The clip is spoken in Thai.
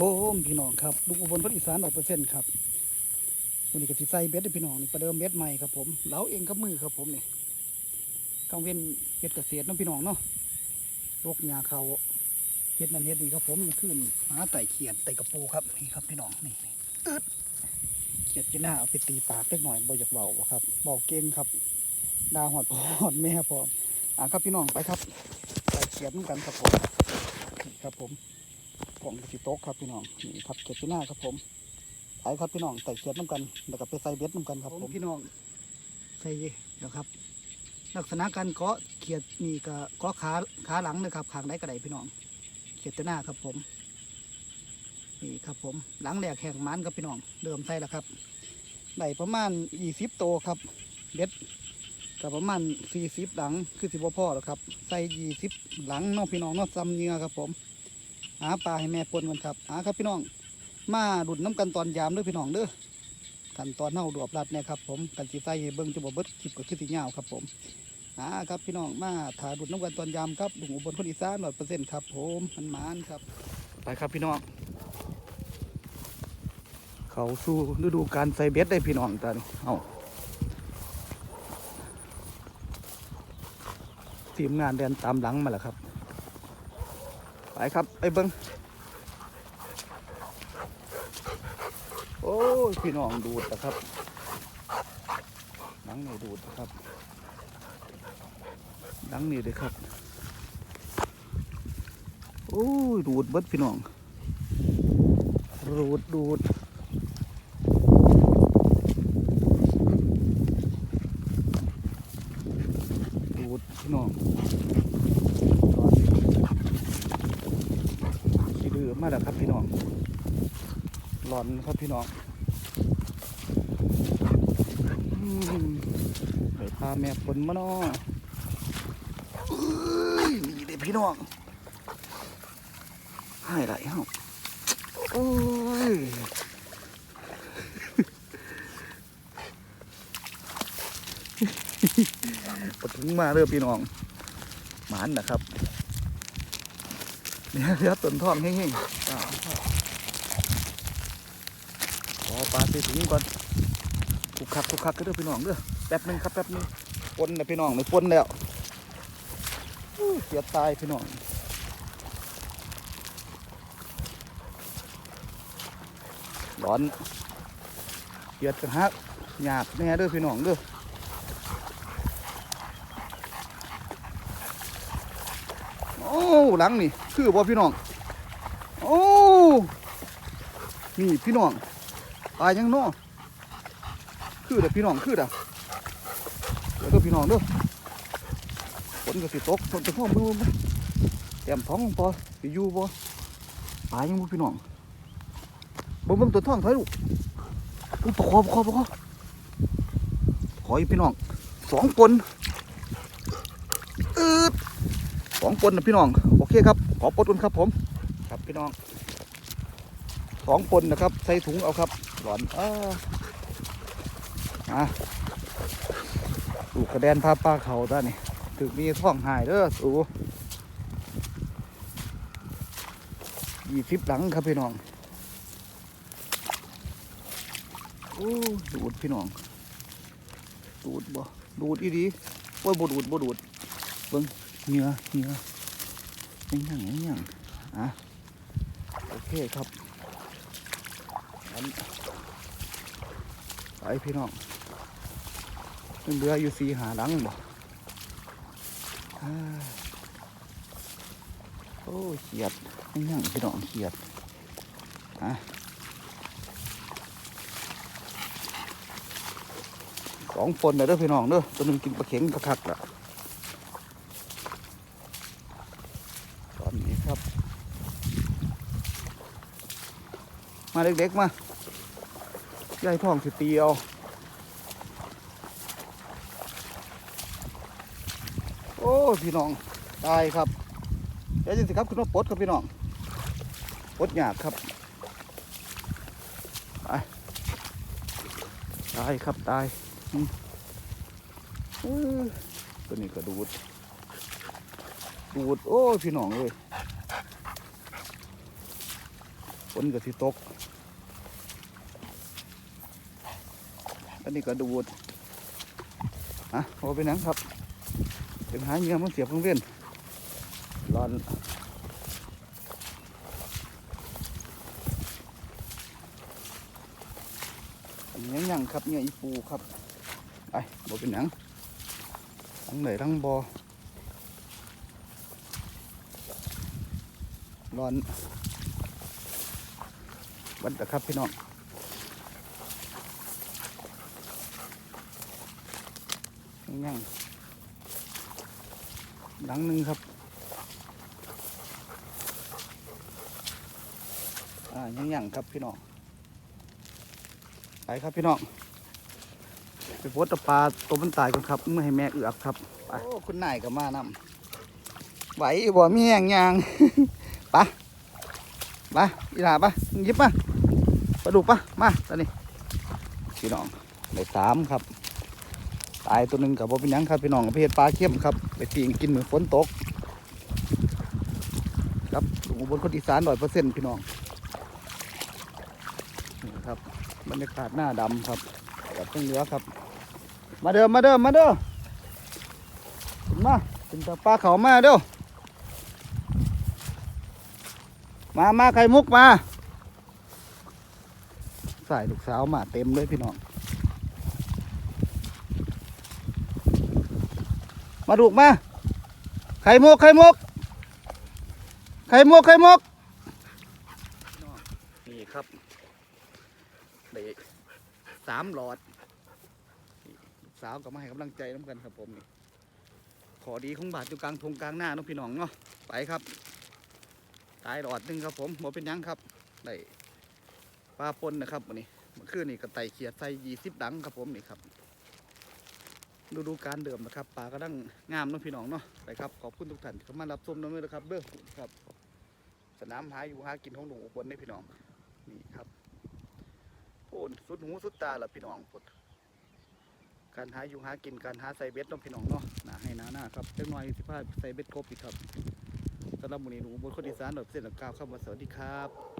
ผมพี่น้องครับลุงอุบลคนอีสานร้อยเปอร์เซ็นต์ครับวันนี้ก็สิใส่เบ็ดพี่น้องนี่ประเดิมเบ็ดใหม่ครับผมเหลาเองกับมือครับผมนี่กังเว้นเฮ็ดเกษตรน้องพี่น้องเนาะโรคหญ้าเขาเฮ็ดนั่นเฮ็ดนี่ครับผมขึ้นหาไต่เขียดไต่กระปูครับนี่ครับพี่น้องนี่นี่อึดเขียดจะหน้าเอาไปตีปากเล็กหน่อยบ่อยากเบาครับเบาเก่งครับ ดาหอดพอหอดแม่พร้อมอะครับพี่น้องไปครับไต่เขียดเหมือนกันครับผมครับผม ของสิโต๊ะครับพี่น้องนี่ครับเก็บที่หน้าครับผมไปครับพี่น้องใส่เขียดน้ำกันแล้วก็ไปใส่เบ็ดน้ำกันครับผมพี่น้องใส่นะครับ ลักษณะการเกาะเขียดนี่ก็เกาะขาขาหลังนะครับขางได้กระไดพี่น้อง เขียดที่หน้าครับผมนี่ครับผมหลังแหลกแห่งมันครับพี่น้องเดิมใส่แล้วครับได้ประมาณยี่สิบโตวครับเบ็ดก็ประมาณสี่สิบหลังคือสิบพ่อแล้วครับ ใส่ยี่สิบหลังน้องพี่น้องน้องซ้ำเนื้อครับผม หาปลาให้แม่ปนกันครับหาครับพี่น้อง มาดุดน้ำกันตอนยามเด้อพี่น้องเด้อกันตอนเน่าดวบรัดเนี่ยครับผมกันสีใส่เบิ้งจะบอกเบิ้ดคลิปกับคลิปที่ยาครับผมหาครับพี่น้องมาถ่ายดุดน้ำกันตอนยามครับลุงอุบลคนอีสานร้อยเปอร์เซ็นต์ครับผมมันมานครับ ไปครับพี่น้อง เขาสู้ฤดูการใส่เบ็ดได้พี่น้องตอนนี้เอาทีมงานเดินตามหลังมาแล้วครับ ไปครับไปเบิ้งโอ้ยพี่น้องดูดนะครับหนังนี่ดูดนะครับหนังนี่เลยครับโอ้ยดูดเบิดพี่น้องดูดดูดดูดพี่น้องตอนนี้ ขี้ดื้อ มาแล้วครับพี่น้องหลอนครับพี่น้องอืมไปพาแม่ฝนมาเนาะนี่เด็พี่น้องให้ไรเฮาโอ้ยปถึงมาเด้อพี่น้องหมานนะครับ เนี่ยเดี๋ยวต้นทองแห้งๆอ่าขอปลาใส่ถุงก่อนคุกคักคุกคักก็เด้อพี่น้องเด้อแป๊บนึงครับแป๊บนึงปนนะพี่น้องไม่ปนแล้วเสียตายพี่น้องร้อนเกียดกันฮักหยาบแน่เด้อพี่น้องเด้อ โอ้ หลังนี่ คือบ่พี่น้อง โอ้ นี่พี่น้องตายยังนาะคือเด้อพี่น้องคือเด้อเดี๋ยวเด้อพี่น้องเด้อฝนก็สิตกฝนจะพ่อมือบ่แต้มท้องพอสิอยู่บ่ตายยังบ่พี่น้องบ่เบิ่งตัวท้องถอยลูกอู้ปะคอปะคอปะคอขออีพี่น้องสองปนอืด สองปนนะพี่น้อง โอเคครับ ขอปนกันครับผม ครับพี่น้องสองปนนะครับ ใส่ถุงเอาครับ หลอนอ่าอะดูกระแดนพาปลาเขาด้านนี่ถึงมีท้องหายเด้อสูยี่สิบหลังครับพี่น้องโอ้ดูดพี่น้อง ดูดบ่ดูดอีดีว่าบ่ดูดบ่ดูดเบิ้ง เหงื่อเหงื่อยังยังยังยังอะโอเคครับงั้นไปพี่น้องยังเหลืออยู่สีหาหลังบ่อ่าโอ้เขียดยังยังพี่น้องเขียดอะสองคนเลยเด้อพี่น้องเด้อตัวหนึงกินปลาเข็งกระคักละ ตอนนี้ครับ มาเด็กๆมาใหญ่ท้องสิตีเอาโอ้พี่น้องตายครับเดี๋ยวจังสิครับคุณว่าปดครับพี่น้องปดหยาบครับตายตายครับตายตัวนี้ก็ดูดดูดโอ้พี่น้องเลย ฝนก็สิตก อันนี้ก็ดูดอะเอาไปหนังครับเป็นหาเงื่อมันเสียบเครื่องเวียนร้อนอันนี้ยังยังครับเนี่ยอีปูครับไปบ่เป็นหยังทั้งเหนื่อยทั้งบอร้อน วัดนะครับพี่น้องยังยังหลังหนึ่งครับอ่ายังยังครับพี่น้องไปครับพี่น้องไปโพสต์ตะปลาตัวมันตายกันครับไม่ให้แม่เอือกครับไปโอ้คุณนายก็มานำไหวบ่มีแหงยางปะไปอีหลาปะยิบมา ปลาดุกปะมาตอนนี้พี่น้องได้สามครับ ตายตัวหนึ่งกับบ่เป็นยังครับพี่น้องเภทปลาเข้มครับ ไปตีงกินเหมือนฝนตก ครับอุบลคนอีสานร้อยเปอร์เซ็นต์พี่น้องนี่ครับบรรยากาศหน้าดำครับกับเครื่องเหลือครับ มาเด้อมาเด้อมาเด้อขึ้นมาขึ้นตาปลาเขามาเด้อมามาไข่มุกมา ใส่ลูกสาวมาเต็มเลยพี่น้อง มาดูกมา ไข่มุกไข่มุกไข่มุกไข่มุกนี่ครับได้สามหลอดลูกสาวก็มาให้กำลังใจน้ำกันครับผมนี่ขอดีของบาทอยู่กลางทงกลางหน้าเน้องพี่น้องเนาะไปครับตายหลอดหนึงครับผมบ่เป็นยังครับได้ ปลาปนนะครับวันนี้เมื่อคืนนี่ก็ไต่เขียดใส่ยี่สิบดังครับผมนี่ครับดูดูการเดิมนะครับปลาก็ดังงามน้องพี่น้องเนาะไปครับขอบคุณทุกท่านที่เข้ามารับชมน้ำเลยนะครับเด้อครับ สนามหาอยู่หากินของหลวงอุบลนี่พี่น้องนี่ครับโอนสุดหูสุดตาละพี่น้องพดการหาอยู่หากินการหาใส่เบ็ดน้องพี่น้องเนาะหนาให้หนาหน้าครับจังหน่อยสิพาใส่เบ็ดครบอีกครับสำหรับมื้อนี้หนูบนคนอีสานดอกเส้นหลักกาวครับว่าสวัสดีครับ